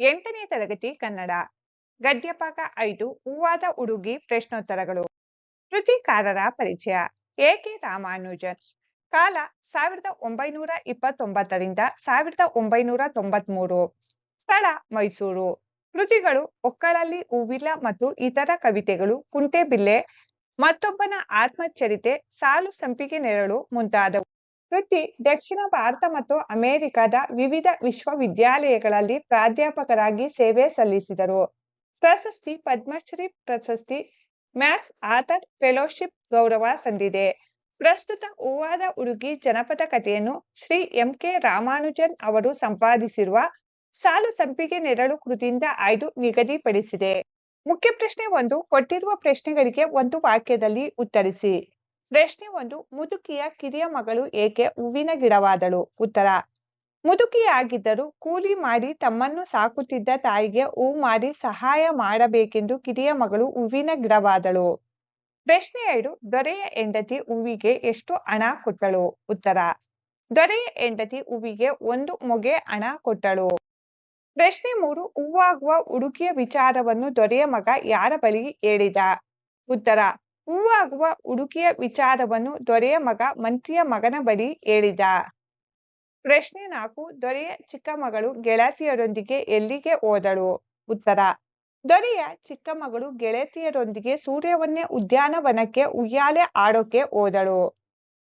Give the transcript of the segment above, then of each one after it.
ಎಂಟನೇ ತರಗತಿ ಕನ್ನಡ. ಗದ್ಯಪಾಕ ಐದು, ಹೂವಾದ ಉಡುಗಿ, ಪ್ರಶ್ನೋತ್ತರಗಳು. ಕೃತಿಕಾರರ ಪರಿಚಯ. ಎಕೆ ರಾಮಾನುಜನ್. ಕಾಲ ಸಾವಿರದ ಒಂಬೈನೂರ ಇಪ್ಪತ್ತೊಂಬತ್ತರಿಂದ ಸಾವಿರದ ಒಂಬೈನೂರ ತೊಂಬತ್ಮೂರು. ಸ್ಥಳ ಮೈಸೂರು. ಕೃತಿಗಳು ಒಕ್ಕಳಲ್ಲಿ ಹೂವಿಲ್ಲ ಮತ್ತು ಇತರ ಕವಿತೆಗಳು ಕುಂಟೆಬಿಲ್ಲೆ ಮತ್ತೊಬ್ಬನ ಆತ್ಮಚರಿತೆ, ಸಾಲು ಸಂಪಿಗೆ ನೆರಳು ಮುಂತಾದವು. ಕೃತಿ ದಕ್ಷಿಣ ಭಾರತ ಮತ್ತು ಅಮೆರಿಕದ ವಿವಿಧ ವಿಶ್ವವಿದ್ಯಾಲಯಗಳಲ್ಲಿ ಪ್ರಾಧ್ಯಾಪಕರಾಗಿ ಸೇವೆ ಸಲ್ಲಿಸಿದರು. ಪ್ರಶಸ್ತಿ ಪದ್ಮಶ್ರೀ ಪ್ರಶಸ್ತಿ ಮ್ಯಾಕ್ಸ್ ಆಥರ್ ಫೆಲೋಶಿಪ್ ಗೌರವ ಸಂದಿದೆ. ಪ್ರಸ್ತುತ ಹೂವಾದ ಹುಡುಗಿ ಜನಪದ ಕಥೆಯನ್ನು ಶ್ರೀ ಎಂ ಕೆ ರಾಮಾನುಜನ್ ಅವರು ಸಂಪಾದಿಸಿರುವ ಸಾಲು ಸಂಪಿಗೆ ನೆರಳು ಕೃತಿಯಿಂದ ಆಯ್ದು ನಿಗದಿಪಡಿಸಿದೆ. ಮುಖ್ಯ ಪ್ರಶ್ನೆ ಒಂದು, ಕೊಟ್ಟಿರುವ ಪ್ರಶ್ನೆಗಳಿಗೆ ಒಂದು ವಾಕ್ಯದಲ್ಲಿ ಉತ್ತರಿಸಿ. ಪ್ರಶ್ನೆ ಒಂದು, ಮುದುಕಿಯ ಕಿರಿಯ ಮಗಳು ಏಕೆ ಹೂವಿನ ಗಿಡವಾದಳು? ಉತ್ತರ, ಮುದುಕಿಯಾಗಿದ್ದರೂ ಕೂಲಿ ಮಾಡಿ ತಮ್ಮನ್ನು ಸಾಕುತ್ತಿದ್ದ ತಾಯಿಗೆ ಹೂ ಮಾರಿ ಸಹಾಯ ಮಾಡಬೇಕೆಂದು ಕಿರಿಯ ಮಗಳು ಹೂವಿನ ಗಿಡವಾದಳು. ಪ್ರಶ್ನೆ ಎರಡು, ದೊರೆಯ ಹೆಂಡತಿ ಹೂವಿಗೆ ಎಷ್ಟು ಹಣ ಕೊಟ್ಟಳು? ಉತ್ತರ, ದೊರೆಯ ಹೆಂಡತಿ ಹೂವಿಗೆ ಒಂದು ಮೊಗೆ ಹಣ ಕೊಟ್ಟಳು. ಪ್ರಶ್ನೆ ಮೂರು, ಹೂವಾಗುವ ಹುಡುಗಿಯ ವಿಚಾರವನ್ನು ದೊರೆಯ ಮಗ ಯಾರ ಬಳಿ ಹೇಳಿದ? ಉತ್ತರ ಹೂವಾಗುವ ಹುಡುಗಿಯ ವಿಚಾರವನ್ನು ದೊರೆಯ ಮಗ ಮಂತ್ರಿಯ ಮಗನ ಬಳಿ ಹೇಳಿದ. ಪ್ರಶ್ನೆ ನಾಲ್ಕು, ದೊರೆಯ ಚಿಕ್ಕ ಮಗಳು ಗೆಳತಿಯರೊಂದಿಗೆ ಎಲ್ಲಿಗೆ ಹೋದಳು? ಉತ್ತರ, ದೊರೆಯ ಚಿಕ್ಕ ಮಗಳು ಗೆಳತಿಯರೊಂದಿಗೆ ಸೂರ್ಯವನ್ನೇ ಉದ್ಯಾನವನಕ್ಕೆ ಉಯ್ಯಾಲೆ ಆಡೋಕೆ ಹೋದಳು.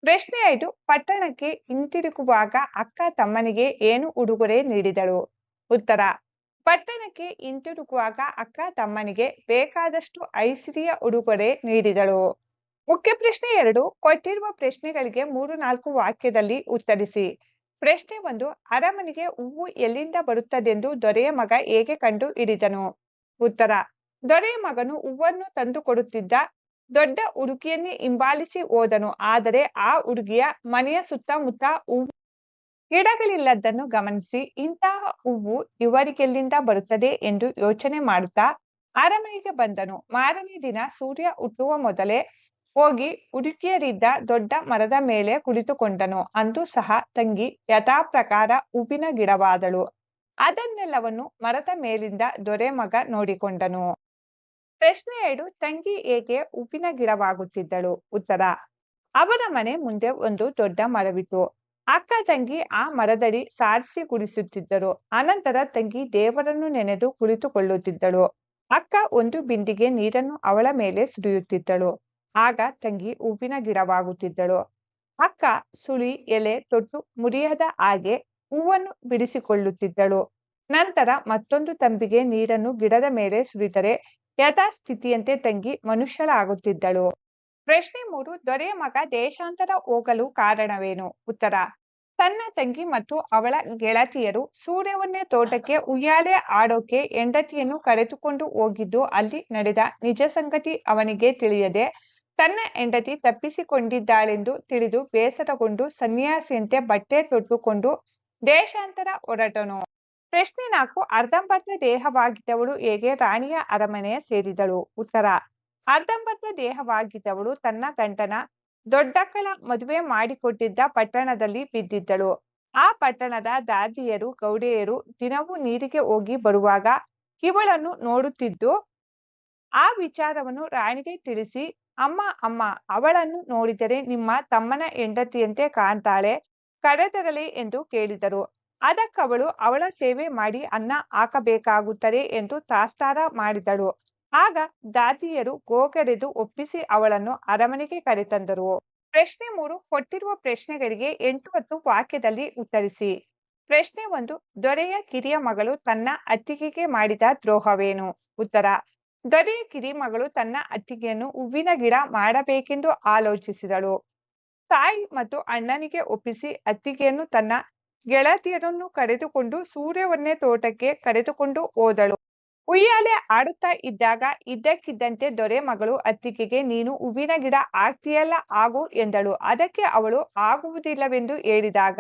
ಪ್ರಶ್ನೆ ಐದು, ಪಟ್ಟಣಕ್ಕೆ ಹಿಂತಿರುಗುವಾಗ ಅಕ್ಕ ತಮ್ಮನಿಗೆ ಏನು ಉಡುಗೊರೆ ನೀಡಿದಳು? ಉತ್ತರ ಪಟ್ಟಣಕ್ಕೆ ಹಿಂತಿರುಗುವಾಗ ಅಕ್ಕ ತಮ್ಮನಿಗೆ ಬೇಕಾದಷ್ಟು ಐಸಿರಿಯ ಉಡುಗೊರೆ ನೀಡಿದಳು. ಮುಖ್ಯ ಪ್ರಶ್ನೆ ಎರಡು, ಕೊಟ್ಟಿರುವ ಪ್ರಶ್ನೆಗಳಿಗೆ ಮೂರು, ನಾಲ್ಕು ವಾಕ್ಯದಲ್ಲಿ ಉತ್ತರಿಸಿ. ಪ್ರಶ್ನೆ ಒಂದು, ಅರಮನೆಗೆ ಹೂವು ಎಲ್ಲಿಂದ ಬರುತ್ತದೆಂದು ದೊರೆಯ ಮಗ ಹೇಗೆ ಕಂಡು ಹಿಡಿದನು? ಉತ್ತರ, ದೊರೆಯ ಮಗನು ಹೂವನ್ನು ತಂದು ಕೊಡುತ್ತಿದ್ದ ದೊಡ್ಡ ಹುಡುಗಿಯನ್ನೇ ಹಿಂಬಾಲಿಸಿ ಹೋದನು, ಆದರೆ ಆ ಹುಡುಗಿಯ ಮನೆಯ ಸುತ್ತಮುತ್ತ ಹೂವು ಗಿಡಗಳಿಲ್ಲದನ್ನು ಗಮನಿಸಿ ಇಂತಹ ಹೂವು ಇವರಿಗೆಲ್ಲಿಂದ ಬರುತ್ತದೆ ಎಂದು ಯೋಚನೆ ಮಾಡುತ್ತಾ ಅರಮನೆಗೆ ಬಂದನು. ಮಾರನೇ ದಿನ ಸೂರ್ಯ ಹುಟ್ಟುವ ಮೊದಲೇ ಹೋಗಿ ಹುಡುಕಿಯರಿದ್ದ ದೊಡ್ಡ ಮರದ ಮೇಲೆ ಕುಳಿತುಕೊಂಡನು. ಅಂದು ಸಹ ತಂಗಿ ಯಥಾಪ್ರಕಾರ ಹೂವಿನ ಗಿಡವಾದಳು. ಅದನ್ನೆಲ್ಲವನ್ನು ಮರದ ಮೇಲಿಂದ ದೊರೆ ಮಗ ನೋಡಿಕೊಂಡನು. ಪ್ರಶ್ನೆ ಎರಡು, ತಂಗಿ ಏಕೆ ಹೂವಿನ ಗಿಡವಾಗುತ್ತಿದ್ದಳು? ಉತ್ತರ ಅವರ ಮನೆ ಮುಂದೆ ಒಂದು ದೊಡ್ಡ ಮರವಿತ್ತು. ಅಕ್ಕ ತಂಗಿ ಆ ಮರದಡಿ ಸಾರಿಸಿ ಕುಡಿಸುತ್ತಿದ್ದರು ಅನಂತರ ತಂಗಿ ದೇವರನ್ನು ನೆನೆದು ಕುಳಿತುಕೊಳ್ಳುತ್ತಿದ್ದಳು. ಅಕ್ಕ ಒಂದು ಬಿಂದಿಗೆ ನೀರನ್ನು ಅವಳ ಮೇಲೆ ಸುರಿಯುತ್ತಿದ್ದಳು. ಆಗ ತಂಗಿ ಹೂವಿನ ಗಿಡವಾಗುತ್ತಿದ್ದಳು. ಅಕ್ಕ ಸುಳಿ, ಎಲೆ, ತೊಟ್ಟು ಮುರಿಯದ ಹಾಗೆ ಹೂವನ್ನು ಬಿಡಿಸಿಕೊಳ್ಳುತ್ತಿದ್ದಳು. ನಂತರ ಮತ್ತೊಂದು ತಂಬಿಗೆ ನೀರನ್ನು ಗಿಡದ ಮೇಲೆ ಸುರಿದರೆ ಯಥಾಸ್ಥಿತಿಯಂತೆ ತಂಗಿ ಮನುಷ್ಯಳಾಗುತ್ತಿದ್ದಳು. ಪ್ರಶ್ನೆ ಮೂರು, ದೊರೆಯ ಮಗ ದೇಶಾಂತರ ಹೋಗಲು ಕಾರಣವೇನು? ಉತ್ತರ, ತನ್ನ ತಂಗಿ ಮತ್ತು ಅವಳ ಗೆಳತಿಯರು ಸೂರ್ಯವನ್ನೇ ತೋಟಕ್ಕೆ ಉಯ್ಯಾಲೆ ಆಡೋಕೆ ಹೆಂಡತಿಯನ್ನು ಕರೆದುಕೊಂಡು ಹೋಗಿದ್ದು ಅಲ್ಲಿ ನಡೆದ ನಿಜ ಸಂಗತಿ ಅವನಿಗೆ ತಿಳಿಯದೆ, ತನ್ನ ಹೆಂಡತಿ ತಪ್ಪಿಸಿಕೊಂಡಿದ್ದಾಳೆಂದು ತಿಳಿದು ಬೇಸರಗೊಂಡು ಸನ್ಯಾಸಿಯಂತೆ ಬಟ್ಟೆ ತೊಟ್ಟುಕೊಂಡು ದೇಶಾಂತರ ಹೊರಟನು. ಪ್ರಶ್ನೆ ನಾಲ್ಕು, ಅರ್ಧಂಬರ್ಧ ದೇಹವಾಗಿದ್ದವಳು ಹೇಗೆ ರಾಣಿಯ ಅರಮನೆ ಸೇರಿದಳು? ಉತ್ತರ ಅರ್ಧಂಬರ್ಧ ದೇಹವಾಗಿದ್ದವಳು ತನ್ನ ಗಂಡನ ದೊಡ್ಡಕ್ಕಳ ಮದುವೆ ಮಾಡಿಕೊಟ್ಟಿದ್ದ ಪಟ್ಟಣದಲ್ಲಿ ಬಿದ್ದಿದ್ದಳು. ಆ ಪಟ್ಟಣದ ದಾದಿಯರು, ಗೌಡೆಯರು ದಿನವೂ ನೀರಿಗೆ ಹೋಗಿ ಬರುವಾಗ ಇವಳನ್ನು ನೋಡುತ್ತಿದ್ದು, ಆ ವಿಚಾರವನ್ನು ರಾಣಿಗೆ ತಿಳಿಸಿ, ಅಮ್ಮ ಅಮ್ಮ, ಅವಳನ್ನು ನೋಡಿದರೆ ನಿಮ್ಮ ತಮ್ಮನ ಹೆಂಡತಿಯಂತೆ ಕಾಣ್ತಾಳೆ, ಕರೆತರಲಿ ಎಂದು ಕೇಳಿದರು. ಅದಕ್ಕವಳು ಅವಳ ಸೇವೆ ಮಾಡಿ ಅನ್ನ ಹಾಕಬೇಕಾಗುತ್ತದೆ ಎಂದು ತಾಸ್ತಾರ ಮಾಡಿದಳು. ಆಗ ದಾದಿಯರು ಗೋಗರೆದು ಒಪ್ಪಿಸಿ ಅವಳನ್ನು ಅರಮನೆಗೆ ಕರೆತಂದರು. ಪ್ರಶ್ನೆ ಮೂರು, ಕೊಟ್ಟಿರುವ ಪ್ರಶ್ನೆಗಳಿಗೆ ಎಂಟು ಹತ್ತು ವಾಕ್ಯದಲ್ಲಿ ಉತ್ತರಿಸಿ. ಪ್ರಶ್ನೆ ಒಂದು, ದೊರೆಯ ಕಿರಿಯ ಮಗಳು ತನ್ನ ಅತ್ತಿಗೆಗೆ ಮಾಡಿದ ದ್ರೋಹವೇನು? ಉತ್ತರ, ದೊರೆಯ ಕಿರಿ ಮಗಳು ತನ್ನ ಅತ್ತಿಗೆಯನ್ನು ಹೂವಿನ ಗಿಡ ಮಾಡಬೇಕೆಂದು ಆಲೋಚಿಸಿದಳು. ತಾಯಿ ಮತ್ತು ಅಣ್ಣನಿಗೆ ಒಪ್ಪಿಸಿ ಅತ್ತಿಗೆಯನ್ನು ತನ್ನ ಗೆಳತಿಯರನ್ನು ಕರೆದುಕೊಂಡು ಸೂರ್ಯವನ್ನೇ ತೋಟಕ್ಕೆ ಕರೆದುಕೊಂಡು ಹೋದಳು. ಉಯ್ಯಾಲೆ ಆಡುತ್ತಾ ಇದ್ದಾಗ ಇದ್ದಕ್ಕಿದ್ದಂತೆ ದೊರೆ ಮಗಳು ಅತ್ತಿಗೆಗೆ, ನೀನು ಹೂವಿನ ಗಿಡ ಆಗ್ತೀಯಲ್ಲ ಆಗು ಎಂದಳು. ಅದಕ್ಕೆ ಅವಳು, ಆಗುವುದಿಲ್ಲವೆಂದು ಹೇಳಿದಾಗ,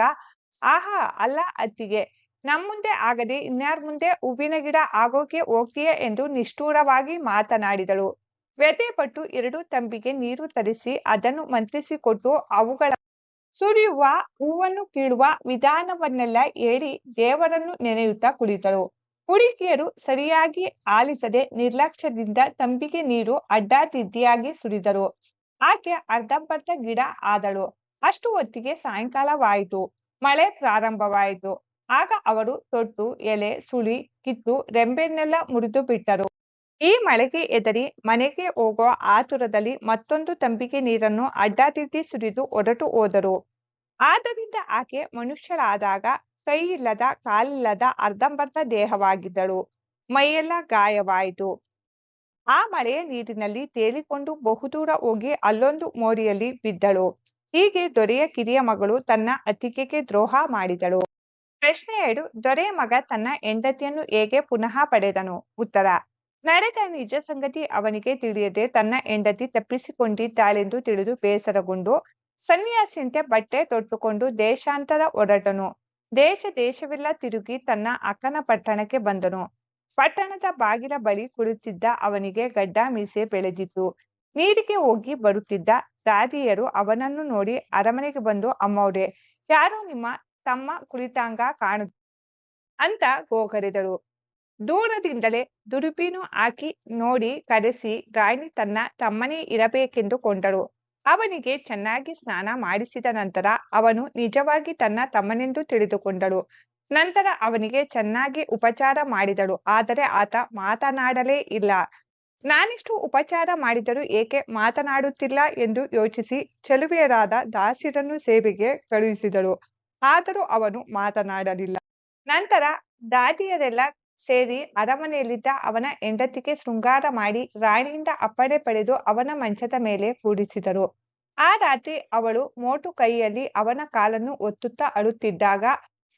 ಆಹಾ, ಅಲ್ಲ ಅತ್ತಿಗೆ ನಮ್ಮುಂದೆ ಆಗದೆ ಇನ್ಯಾರ ಮುಂದೆ ಹೂವಿನ ಗಿಡ ಆಗೋಕೆ ಹೋಗ್ತೀಯ ಎಂದು ನಿಷ್ಠೂರವಾಗಿ ಮಾತನಾಡಿದಳು. ವ್ಯಥೆಪಟ್ಟು ಎರಡು ತಂಬಿಗೆ ನೀರು ತರಿಸಿ ಅದನ್ನು ಮಂತ್ರಿಸಿಕೊಟ್ಟು ಅವುಗಳ ಸುರಿಯುವ ಹೂವನ್ನು ಕೀಳುವ ವಿಧಾನವನ್ನೆಲ್ಲ ಹೇಳಿ ದೇವರನ್ನು ನೆನೆಯುತ್ತಾ ಕುಳಿತಳು. ಹುಡುಗಿಯರು ಸರಿಯಾಗಿ ಆಲಿಸದೆ ನಿರ್ಲಕ್ಷ್ಯದಿಂದ ತಂಬಿಗೆ ನೀರು ಅಡ್ಡಾದಿಡ್ಡಿಯಾಗಿ ಸುರಿದರು. ಆಕೆ ಅರ್ಧಂಬರ್ಧ ಗಿಡ ಆದಳು. ಅಷ್ಟು ಹೊತ್ತಿಗೆ ಸಾಯಂಕಾಲವಾಯಿತು. ಮಳೆ ಪ್ರಾರಂಭವಾಯಿತು. ಆಗ ಅವರು ತೊಟ್ಟು, ಎಲೆ, ಸುಳಿ, ಕಿತ್ತು ರೆಂಬೆನ್ನೆಲ್ಲ ಮುರಿದು ಬಿಟ್ಟರು. ಈ ಮಳೆಗೆ ಎದರಿ ಮನೆಗೆ ಹೋಗುವ ಆತುರದಲ್ಲಿ ಮತ್ತೊಂದು ತಂಬಿಗೆ ನೀರನ್ನು ಅಡ್ಡಾದಿಡ್ಡಿ ಸುರಿದು ಹೊರಟು ಹೋದರು. ಆದ್ದರಿಂದ ಆಕೆ ಮನುಷ್ಯರಾದಾಗ ಕೈ ಇಲ್ಲದ ಕಾಲಿಲ್ಲದ ಅರ್ಧಂಬರ್ಧ ದೇಹವಾಗಿದ್ದಳು. ಮೈಯೆಲ್ಲ ಗಾಯವಾಯಿತು. ಆ ಮಳೆಯ ನೀರಿನಲ್ಲಿ ತೇಲಿಕೊಂಡು ಬಹುದೂರ ಹೋಗಿ ಅಲ್ಲೊಂದು ಮೋರಿಯಲ್ಲಿ ಬಿದ್ದಳು. ಹೀಗೆ ದೊರೆಯ ಕಿರಿಯ ಮಗಳು ತನ್ನ ಅತಿಕೆಗೆ ದ್ರೋಹ ಮಾಡಿದಳು. ಪ್ರಶ್ನೆ ಎರಡು, ದೊರೆಯ ಮಗ ತನ್ನ ಹೆಂಡತಿಯನ್ನು ಹೇಗೆ ಪುನಃ ಪಡೆದನು? ಉತ್ತರ, ನಡೆದ ನಿಜ ಸಂಗತಿ ಅವನಿಗೆ ತಿಳಿಯದೆ ತನ್ನ ಹೆಂಡತಿ ತಪ್ಪಿಸಿಕೊಂಡಿದ್ದಾಳೆಂದು ತಿಳಿದು ಬೇಸರಗೊಂಡು ಸನ್ಯಾಸಿಯಂತೆ ಬಟ್ಟೆ ತೊಟ್ಟುಕೊಂಡು ದೇಶಾಂತರ ಹೊರಟನು. ದೇಶ ದೇಶವೆಲ್ಲ ತಿರುಗಿ ತನ್ನ ಅಕ್ಕನ ಪಟ್ಟಣಕ್ಕೆ ಬಂದನು. ಪಟ್ಟಣದ ಬಾಗಿಲ ಬಳಿ ಕುಳಿತಿದ್ದ ಅವನಿಗೆ ಗಡ್ಡ ಮೀಸೆ ಬೆಳೆದಿತ್ತು. ನೀರಿಗೆ ಹೋಗಿ ಬರುತ್ತಿದ್ದ ದಾದಿಯರು ಅವನನ್ನು ನೋಡಿ ಅರಮನೆಗೆ ಬಂದು, ಅಮ್ಮವ್ರೆ, ಯಾರು ನಿಮ್ಮ ತಮ್ಮ ಕುಳಿತಾಂಗ ಕಾಣು ಅಂತ ಗೋಗರೆದರು. ದೂರದಿಂದಲೇ ದುರುಬೀನು ಹಾಕಿ ನೋಡಿ ಕರೆಸಿ ರಾಣಿ ತನ್ನ ತಮ್ಮನೇ ಇರಬೇಕೆಂದು ಕೊಂಡಳು ಅವನಿಗೆ ಚೆನ್ನಾಗಿ ಸ್ನಾನ ಮಾಡಿಸಿದ ನಂತರ ಅವನು ನಿಜವಾಗಿ ತನ್ನ ತಮ್ಮನೆಂದು ತಿಳಿದುಕೊಂಡಳು. ನಂತರ ಅವನಿಗೆ ಚೆನ್ನಾಗಿ ಉಪಚಾರ ಮಾಡಿದಳು, ಆದರೆ ಆತ ಮಾತನಾಡಲೇ ಇಲ್ಲ. ನಾನಿಷ್ಟು ಉಪಚಾರ ಮಾಡಿದರೂ ಏಕೆ ಮಾತನಾಡುತ್ತಿಲ್ಲ ಎಂದು ಯೋಚಿಸಿ ಚೆಲುವೆಯರಾದ ದಾಸಿರನ್ನು ಸೇವೆಗೆ ಕಳುಹಿಸಿದಳು. ಆದರೂ ಅವನು ಮಾತನಾಡಲಿಲ್ಲ. ನಂತರ ದಾದಿಯರೆಲ್ಲ ಸೇರಿ ಅರಮನೆಯಲ್ಲಿದ್ದ ಅವನ ಹೆಂಡತಿಗೆ ಶೃಂಗಾರ ಮಾಡಿ ರಾಣಿಯಿಂದ ಅಪ್ಪಣೆ ಪಡೆದು ಅವನ ಮಂಚದ ಮೇಲೆ ಕೂಡಿಸಿದರು. ಆ ರಾತ್ರಿ ಅವಳು ಮೋಟು ಕೈಯಲ್ಲಿ ಅವನ ಕಾಲನ್ನು ಒತ್ತುತ್ತಾ ಅಳುತ್ತಿದ್ದಾಗ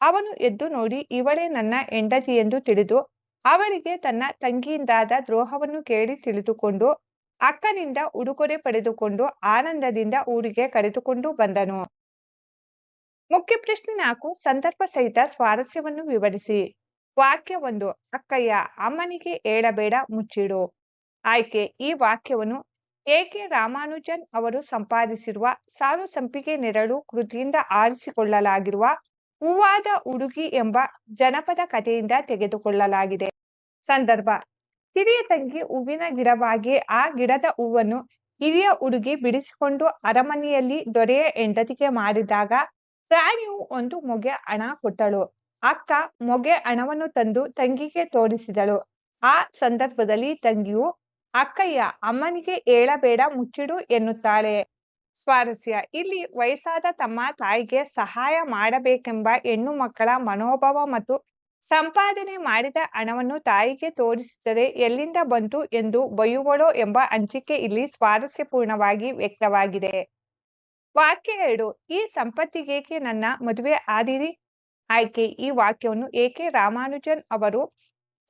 ಅವನು ಎದ್ದು ನೋಡಿ ಇವಳೇ ನನ್ನ ಹೆಂಡತಿ ಎಂದು ತಿಳಿದು ಅವಳಿಗೆ ತನ್ನ ತಂಗಿಯಿಂದಾದ ದ್ರೋಹವನ್ನು ಕೇಳಿ ತಿಳಿದುಕೊಂಡು ಅಕ್ಕನಿಂದ ಉಡುಗೊರೆ ಪಡೆದುಕೊಂಡು ಆನಂದದಿಂದ ಊರಿಗೆ ಕರೆದುಕೊಂಡು ಬಂದನು. ಮುಖ್ಯ ಪ್ರಶ್ನೆ ನಾಲ್ಕು, ಸಂದರ್ಭ ಸಹಿತ ಸ್ವಾರಸ್ಯವನ್ನು ವಿವರಿಸಿ. ವಾಕ್ಯ ಒಂದು, ಅಕ್ಕಯ್ಯ, ಅಮ್ಮನಿಗೆ ಹೇಳಬೇಡ, ಮುಚ್ಚಿಡು. ಆಯ್ಕೆ, ಈ ವಾಕ್ಯವನ್ನು ಏಕೆ ರಾಮಾನುಜನ್ ಅವರು ಸಂಪಾದಿಸಿರುವ ಸಾಲು ಸಂಪಿಗೆ ನೆರಳು ಕೃತಿಯಿಂದ ಆರಿಸಿಕೊಳ್ಳಲಾಗಿರುವ ಹೂವಾದ ಹುಡುಗಿ ಎಂಬ ಜನಪದ ಕಥೆಯಿಂದ ತೆಗೆದುಕೊಳ್ಳಲಾಗಿದೆ. ಸಂದರ್ಭ, ಹಿರಿಯ ತಂಗಿ ಹೂವಿನ ಗಿಡವಾಗಿ ಆ ಗಿಡದ ಹೂವನ್ನು ಹಿರಿಯ ಹುಡುಗಿ ಬಿಡಿಸಿಕೊಂಡು ಅರಮನೆಯಲ್ಲಿ ದೊರೆಯ ಹೆಂಡತಿಗೆ ಮಾಡಿದಾಗ ರಾಣಿಯು ಒಂದು ಮೊಗೆ ಹಣ ಕೊಟ್ಟಳು. ಅಕ್ಕ ಮೊಗೆ ಹಣವನ್ನು ತಂದು ತಂಗಿಗೆ ತೋರಿಸಿದಳು. ಆ ಸಂದರ್ಭದಲ್ಲಿ ತಂಗಿಯು, ಅಕ್ಕಯ್ಯ, ಅಮ್ಮನಿಗೆ ಹೇಳಬೇಡ ಮುಚ್ಚಿಡು ಎನ್ನುತ್ತಾಳೆ. ಸ್ವಾರಸ್ಯ, ಇಲ್ಲಿ ವಯಸ್ಸಾದ ತಮ್ಮ ತಾಯಿಗೆ ಸಹಾಯ ಮಾಡಬೇಕೆಂಬ ಹೆಣ್ಣು ಮಕ್ಕಳ ಮನೋಭಾವ ಮತ್ತು ಸಂಪಾದನೆ ಮಾಡಿದ ಹಣವನ್ನು ತಾಯಿಗೆ ತೋರಿಸಿದರೆ ಎಲ್ಲಿಂದ ಬಂತು ಎಂದು ಬಯ್ಯುವಳೋ ಎಂಬ ಅಂಚಿಕೆ ಇಲ್ಲಿ ಸ್ವಾರಸ್ಯಪೂರ್ಣವಾಗಿ ವ್ಯಕ್ತವಾಗಿದೆ. ವಾಕ್ಯ ಎರಡು, ಈ ಸಂಪತ್ತಿಗೇಕೆ ನನ್ನ ಮದುವೆ ಆದಿರಿ? ಆಯ್ಕೆ ಈ ವಾಕ್ಯವನ್ನು ಏಕೆ ರಾಮಾನುಜನ್ ಅವರು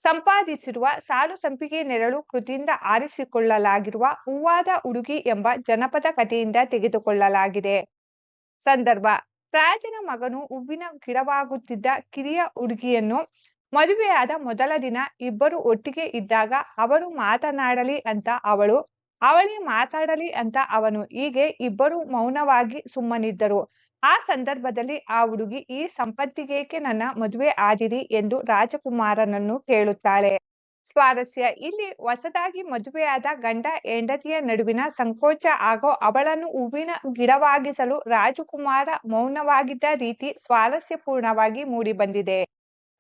ಸಂಪಾದಿಸಿರುವ ಸಾಲು ಸಂಪಿಗೆ ನೆರಳು ಕೃತಿಯಿಂದ ಆರಿಸಿಕೊಳ್ಳಲಾಗಿರುವ ಹೂವಾದ ಉಡುಗಿ ಎಂಬ ಜನಪದ ಕಥೆಯಿಂದ ತೆಗೆದುಕೊಳ್ಳಲಾಗಿದೆ. ಸಂದರ್ಭ ರಾಜನ ಮಗನು ಹೂವಿನ ಗಿಡವಾಗುತ್ತಿದ್ದ ಕಿರಿಯ ಹುಡುಗಿಯನ್ನು ಮದುವೆಯಾದ ಮೊದಲ ದಿನ ಇಬ್ಬರು ಒಟ್ಟಿಗೆ ಇದ್ದಾಗ ಅವರು ಮಾತನಾಡಲಿ ಅಂತ ಅವಳು, ಅವಳಿ ಮಾತಾಡಲಿ ಅಂತ ಅವನು, ಹೀಗೆ ಇಬ್ಬರು ಮೌನವಾಗಿ ಸುಮ್ಮನಿದ್ದರು. ಆ ಸಂದರ್ಭದಲ್ಲಿ ಆ ಹುಡುಗಿ, ಈ ಸಂಪತ್ತಿಗೇಕೆ ನನ್ನ ಮದುವೆ ಆದಿರಿ? ಎಂದು ರಾಜಕುಮಾರನನ್ನು ಕೇಳುತ್ತಾಳೆ. ಸ್ವಾರಸ್ಯ, ಇಲ್ಲಿ ಹೊಸದಾಗಿ ಮದುವೆಯಾದ ಗಂಡ ಹೆಂಡತಿಯ ನಡುವಿನ ಸಂಕೋಚ ಹಾಗೂ ಅವಳನ್ನು ಹೂವಿನ ಗಿಡವಾಗಿಸಲು ರಾಜಕುಮಾರ ಮೌನವಾಗಿದ್ದ ರೀತಿ ಸ್ವಾರಸ್ಯಪೂರ್ಣವಾಗಿ ಮೂಡಿಬಂದಿದೆ.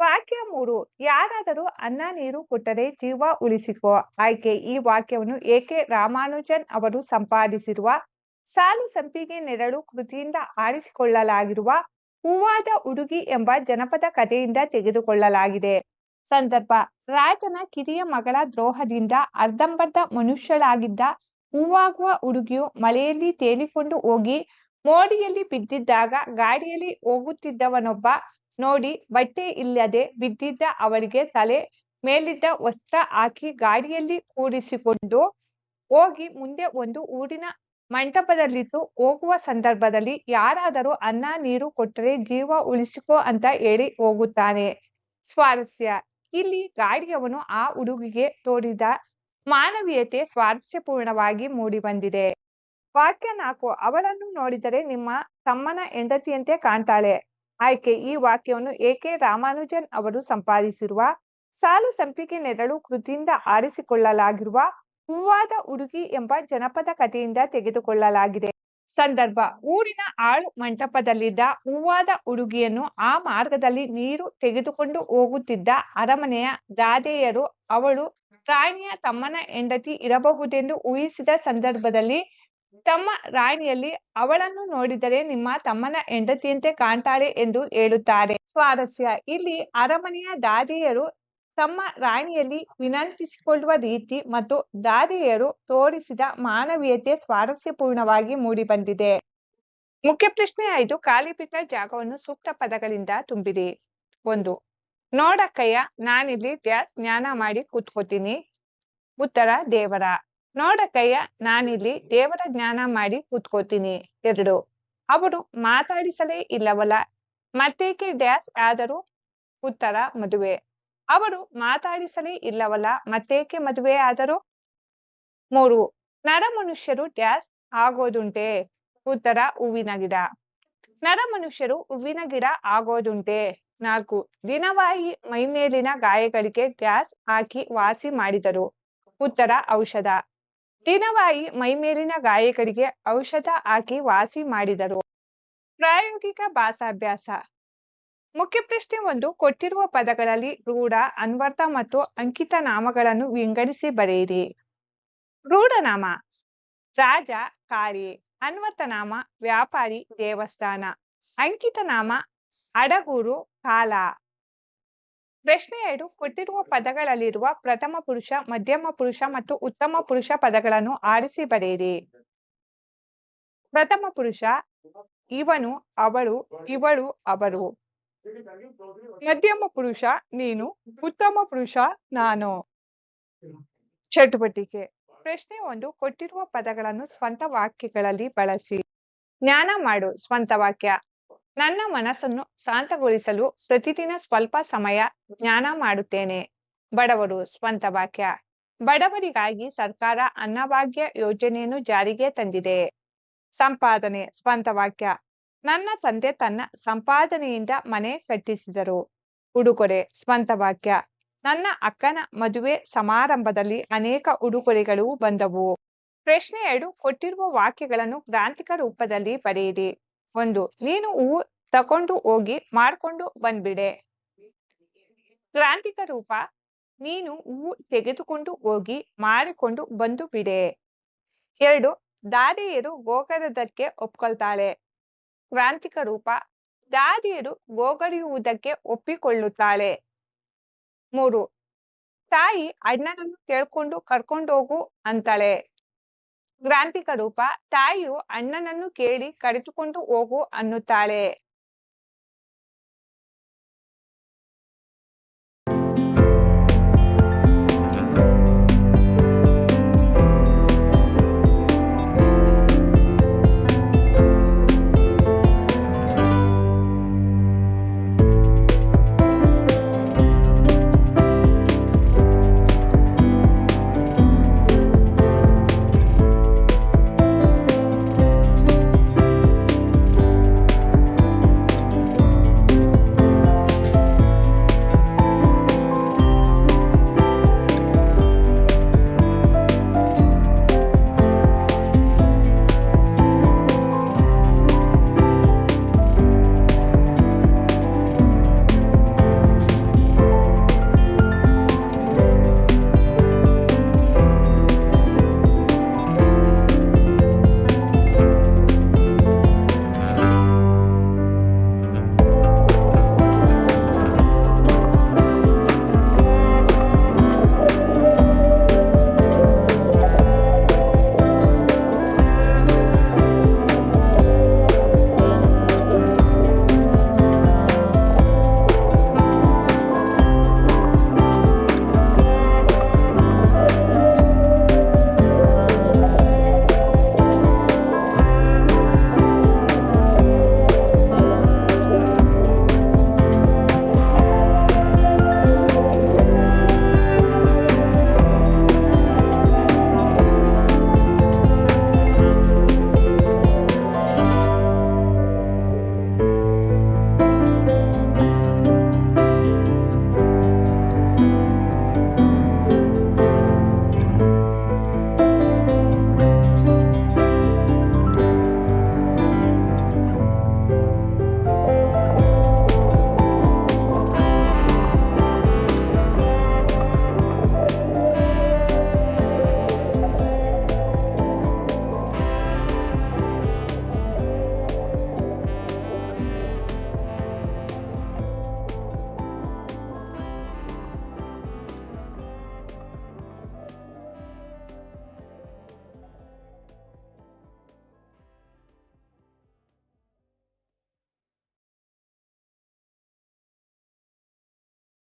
ವಾಕ್ಯ ಮೂರು, ಯಾರಾದರೂ ಅನ್ನ ನೀರು ಕೊಟ್ಟರೆ ಜೀವ ಉಳಿಸಿಕೋ. ಆಯ್ಕೆ, ಈ ವಾಕ್ಯವನ್ನು ಏಕೆ ರಾಮಾನುಜನ್ ಅವರು ಸಂಪಾದಿಸಿರುವ ಸಾಲು ಸಂಪಿಗೆ ನೆರಳು ಕೃತಿಯಿಂದ ಆರಿಸಿಕೊಳ್ಳಲಾಗಿರುವ ಹೂವಾದ ಹುಡುಗಿ ಎಂಬ ಜನಪದ ಕಥೆಯಿಂದ ತೆಗೆದುಕೊಳ್ಳಲಾಗಿದೆ. ಸಂದರ್ಭ, ರಾಜನ ಕಿರಿಯ ಮಗಳ ದ್ರೋಹದಿಂದ ಅರ್ಧಂಬರ್ಧ ಮನುಷ್ಯಳಾಗಿದ್ದ ಹೂವಾಗುವ ಹುಡುಗಿಯು ಮಳೆಯಲ್ಲಿ ತೇಲಿಕೊಂಡು ಹೋಗಿ ಮೋಡಿಯಲ್ಲಿ ಬಿದ್ದಿದ್ದಾಗ ಗಾಡಿಯಲ್ಲಿ ಹೋಗುತ್ತಿದ್ದವನೊಬ್ಬ ನೋಡಿ ಬಟ್ಟೆ ಇಲ್ಲದೆ ಬಿದ್ದಿದ್ದ ಅವಳಿಗೆ ತಲೆ ಮೇಲಿದ್ದ ವಸ್ತ್ರ ಹಾಕಿ ಗಾಡಿಯಲ್ಲಿ ಕೂರಿಸಿಕೊಂಡು ಹೋಗಿ ಮುಂದೆ ಒಂದು ಊರಿನ ಮಂಟಪದಲ್ಲಿದ್ದು ಹೋಗುವ ಸಂದರ್ಭದಲ್ಲಿ ಯಾರಾದರೂ ಅನ್ನ, ನೀರು ಕೊಟ್ಟರೆ ಜೀವ ಉಳಿಸಿಕೋ ಅಂತ ಹೇಳಿ ಹೋಗುತ್ತಾನೆ. ಸ್ವಾರಸ್ಯ. ಇಲ್ಲಿ ಗಾಡಿಯವನು ಆ ಹುಡುಗಿಗೆ ತೋರಿದ ಮಾನವೀಯತೆ ಸ್ವಾರಸ್ಯಪೂರ್ಣವಾಗಿ ಮೂಡಿಬಂದಿದೆ. ವಾಕ್ಯ ನಾಲ್ಕು. ಅವಳನ್ನು ನೋಡಿದರೆ ನಿಮ್ಮ ತಮ್ಮನ ಹೆಂಡತಿಯಂತೆ ಕಾಣ್ತಾಳೆ. ಆಯ್ಕೆ. ಈ ವಾಕ್ಯವನ್ನು ಏಕೆ ರಾಮಾನುಜನ್ ಅವರು ಸಂಪಾದಿಸಿರುವ ಸಾಲು ಸಂಪಿಗೆ ನೆರಳು ಕೃತಿಯಿಂದ ಆರಿಸಿಕೊಳ್ಳಲಾಗಿರುವ ಹೂವಾದ ಹುಡುಗಿ ಎಂಬ ಜನಪದ ಕಥೆಯಿಂದ ತೆಗೆದುಕೊಳ್ಳಲಾಗಿದೆ. ಸಂದರ್ಭ, ಊರಿನ ಆಳು ಮಂಟಪದಲ್ಲಿದ್ದ ಹೂವಾದ ಹುಡುಗಿಯನ್ನು ಆ ಮಾರ್ಗದಲ್ಲಿ ನೀರು ತೆಗೆದುಕೊಂಡು ಹೋಗುತ್ತಿದ್ದ ಅರಮನೆಯ ದಾದೆಯರು, ಅವಳು ರಾಣಿಯ ತಮ್ಮನ ಹೆಂಡತಿ ಇರಬಹುದೆಂದು ಊಹಿಸಿದ ಸಂದರ್ಭದಲ್ಲಿ ತಮ್ಮ ರಾಣಿಯಲ್ಲಿ ಅವಳನ್ನು ನೋಡಿದರೆ ನಿಮ್ಮ ತಮ್ಮನ ಹೆಂಡತಿಯಂತೆ ಕಾಣ್ತಾಳೆ ಎಂದು ಹೇಳುತ್ತಾರೆ. ಸ್ವಾರಸ್ಯ, ಇಲ್ಲಿ ಅರಮನೆಯ ದಾದಿಯರು ತಮ್ಮ ರಾಣಿಯಲ್ಲಿ ವಿನಂತಿಸಿಕೊಳ್ಳುವ ರೀತಿ ಮತ್ತು ದಾದಿಯರು ತೋರಿಸಿದ ಮಾನವೀಯತೆ ಸ್ವಾರಸ್ಯಪೂರ್ಣವಾಗಿ ಮೂಡಿಬಂದಿದೆ. ಮುಖ್ಯ ಪ್ರಶ್ನೆ ಐದು, ಖಾಲಿ ಜಾಗವನ್ನು ಸೂಕ್ತ ಪದಗಳಿಂದ ತುಂಬಿರಿ. ಒಂದು ನೋಡಕ್ಕಯ್ಯ ನಾನಿಲ್ಲಿ ಡ್ಯಾಸ್ ಮಾಡಿ ಕೂತ್ಕೋತೀನಿ. ಉತ್ತರ, ದೇವರ. ನೋಡಕ್ಕಯ್ಯ ನಾನಿಲ್ಲಿ ದೇವರ ಜ್ಞಾನ ಮಾಡಿ ಕೂತ್ಕೋತೀನಿ. ಎರಡು, ಅವರು ಮಾತಾಡಿಸಲೇ ಇಲ್ಲವಲ್ಲ, ಮತ್ತೇಕೆ ಡ್ಯಾಸ್ ಆದರೂ? ಉತ್ತರ, ಮದುವೆ. ಅವರು ಮಾತಾಡಿಸಲೇ ಇಲ್ಲವಲ್ಲ, ಮತ್ತೇಕೆ ಮದುವೆ ಆದರು? ಮೂರು, ನರಮನುಷ್ಯರು ಡ್ಯಾಸ್ ಆಗೋದುಂಟೆ? ಉತ್ತರ, ಹೂವಿನ ಗಿಡ. ನರಮನುಷ್ಯರು ಹೂವಿನ ಗಿಡ ಆಗೋದುಂಟೆ? ನಾಲ್ಕು, ದಿನವಾಯಿ ಮೈಮೇಲಿನ ಗಾಯಗಳಿಗೆ ಡ್ಯಾಸ್ ಹಾಕಿ ವಾಸಿ ಮಾಡಿದರು. ಉತ್ತರ, ಔಷಧ. ದಿನವಾಯಿ ಮೈಮೇಲಿನ ಗಾಯಗಳಿಗೆ ಔಷಧ ಹಾಕಿ ವಾಸಿ ಮಾಡಿದರು. ಪ್ರಾಯೋಗಿಕ ಭಾಷಾಭ್ಯಾಸ. ಮುಖ್ಯ ಪ್ರಶ್ನೆ ಒಂದು, ಕೊಟ್ಟಿರುವ ಪದಗಳಲ್ಲಿ ರೂಢ, ಅನ್ವರ್ಥ ಮತ್ತು ಅಂಕಿತ ನಾಮಗಳನ್ನು ವಿಂಗಡಿಸಿ ಬರೆಯಿರಿ. ರೂಢನಾಮ ರಾಜ ಕಾರಿ ಅನ್ವರ್ಥನಾಮ ವ್ಯಾಪಾರಿ, ದೇವಸ್ಥಾನ. ಅಂಕಿತ ನಾಮ, ಅಡಗೂರು, ಕಾಲ. ಪ್ರಶ್ನೆ ಎರಡು, ಕೊಟ್ಟಿರುವ ಪದಗಳಲ್ಲಿರುವ ಪ್ರಥಮ ಪುರುಷ, ಮಧ್ಯಮ ಪುರುಷ ಮತ್ತು ಉತ್ತಮ ಪುರುಷ ಪದಗಳನ್ನು ಆರಿಸಿ ಬರೆಯಿರಿ. ಪ್ರಥಮ ಪುರುಷ, ಇವನು, ಅವಳು, ಇವಳು, ಅವರು. ಮಧ್ಯಮ ಪುರುಷ ನೀನು, ಉತ್ತಮ ಪುರುಷ ನಾನು. ಚಟುವಟಿಕೆ. ಪ್ರಶ್ನೆ ಒಂದು, ಕೊಟ್ಟಿರುವ ಪದಗಳನ್ನು ಸ್ವಂತ ವಾಕ್ಯಗಳಲ್ಲಿ ಬಳಸಿ. ಜ್ಞಾನ ಮಾಡು, ಸ್ವಂತ ವಾಕ್ಯ. ನನ್ನ ಮನಸ್ಸನ್ನು ಶಾಂತಗೊಳಿಸಲು ಪ್ರತಿದಿನ ಸ್ವಲ್ಪ ಸಮಯ ಜ್ಞಾನ ಮಾಡುತ್ತೇನೆ. ಬಡವರು, ಸ್ವಂತ ವಾಕ್ಯ. ಬಡವರಿಗಾಗಿ ಸರ್ಕಾರ ಅನ್ನಭಾಗ್ಯ ಯೋಜನೆಯನ್ನು ಜಾರಿಗೆ ತಂದಿದೆ. ಸಂಪಾದನೆ, ಸ್ವಂತ ವಾಕ್ಯ. ನನ್ನ ತಂದೆ ತನ್ನ ಸಂಪಾದನೆಯಿಂದ ಮನೆ ಕಟ್ಟಿಸಿದರು. ಉಡುಗೊರೆ, ಸ್ವಂತ ವಾಕ್ಯ. ನನ್ನ ಅಕ್ಕನ ಮದುವೆ ಸಮಾರಂಭದಲ್ಲಿ ಅನೇಕ ಉಡುಗೊರೆಗಳು ಬಂದವು. ಪ್ರಶ್ನೆ ಎರಡು, ಕೊಟ್ಟಿರುವ ವಾಕ್ಯಗಳನ್ನು ಗ್ರಾಂಥಿಕ ರೂಪದಲ್ಲಿ ಬರೆಯಿರಿ. ಒಂದು, ನೀನು ಹೂವು ತಕೊಂಡು ಹೋಗಿ ಮಾಡ್ಕೊಂಡು ಬಂದ್ಬಿಡೆ. ಗ್ರಾಂಥಿಕ ರೂಪ, ನೀನು ಹೂವು ತೆಗೆದುಕೊಂಡು ಹೋಗಿ ಮಾಡಿಕೊಂಡು ಬಂದು ಬಿಡೆ. ಎರಡು ದಾದಿಯರು ಗೋಕರದಕ್ಕೆ ಒಪ್ಕೊಳ್ತಾಳೆ. ಗ್ರಾಂಥಿಕ ರೂಪ ದಾದಿಯರು ಗೋಗರಿಯುವುದಕ್ಕೆ ಒಪ್ಪಿಕೊಳ್ಳುತ್ತಾಳೆ. ಮೂರು, ತಾಯಿ ಅಣ್ಣನನ್ನು ಕೇಳ್ಕೊಂಡು ಕರ್ಕೊಂಡೋಗು ಅಂತಾಳೆ. ಗ್ರಾಂಥಿಕ ರೂಪ ತಾಯಿಯು ಅಣ್ಣನನ್ನು ಕೇಳಿ ಕರೆದುಕೊಂಡು ಹೋಗು ಅನ್ನುತ್ತಾಳೆ.